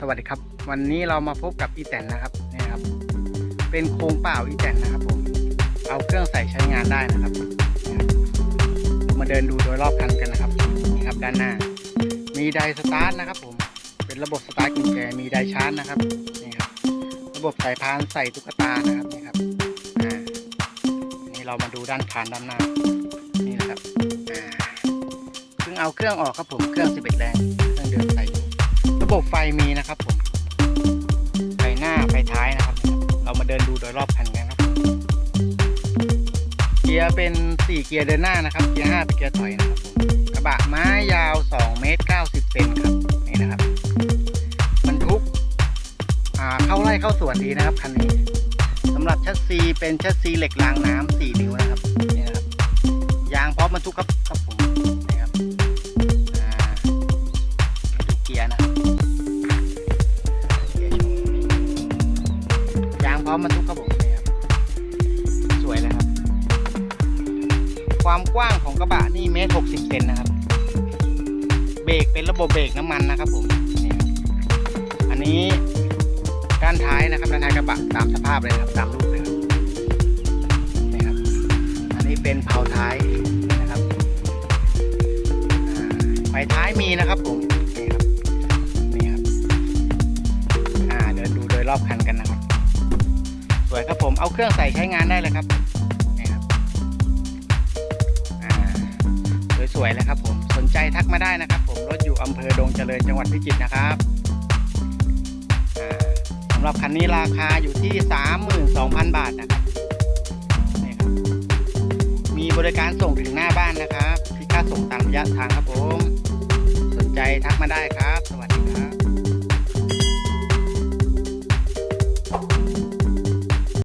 สวัสดีครับ วันนี้เรามาพบกับอีแตนนะครับนี่ครับ เป็นโครงเปล่าอีแตนนะครับผมเอาเครื่องใส่ใช้งานได้นะครับ มาเดินดูโดยรอบคันกันนะครับนี่ครับด้านหน้า มีไดสตาร์ทนะครับผมเป็นระบบสตาร์ทกุญแจมีไดชาร์จนะครับนี่ครับ ระบบสายพานใส่ตุ๊กตานะครับนี่ครับอ่านี่เรามาดูด้านพานด้านหน้านี่นะครับอ่าเพิ่งเอาเครื่องออกครับผมเครื่อง11แรง บบไฟมีนะครับผมไฟหน้าไฟท้ายนะครับ เรามาเดินดูโดยรอบคันกันครับ เกียร์เป็น 4 เกียร์เดินหน้านะครับ เกียร์5เป็นเกียร์ถอยนะครับ กระบะไม้ยาว 2 เมตร 90เซนครับ นี่นะครับบรรทุกเข้าไร่เข้าสวนดีนะครับคันนี้สำหรับชัดซีเป็นชัดซีเหล็กรางน้ำ4นิ้วนะครับนี่นะครับยางพร้อมบรรทุกครับครับผมนี่ครับอ่าดูเกียร์นะ บรรทุกครับผมนี่ครับสวยเลยครับ ความกว้างของกระบะนี่เมตรหกสิบเซนนะครับ เบรกเป็นระบบเบรกน้ำมันนะครับผมนี่อันนี้ด้านท้ายนะครับด้านท้ายกระบะตามสภาพเลยครับตามรูปเลยครับนี่ครับ อันนี้เป็นเผาท้ายนะครับอ่าไฟท้ายมีนะครับผมนี่ครับนี่ครับอ่าเดินดูโดยรอบคันกันนะครับ เอาเครื่องใส่ใช้งานได้เลยครับนี่ครับสวยๆเลยครับผมสนใจทักมาได้นะครับ ผมรถอยู่อำเภอดงเจริญจังหวัดพิจิตรนะครับสำหรับคันนี้ราคาอยู่ที่ 32,000 บาทนะครับนี่ครับ มีบริการส่งถึงหน้าบ้านนะครับที่ค่าส่งตามระยะทางครับผม สนใจทักมาได้ครับ สวัสดีครับ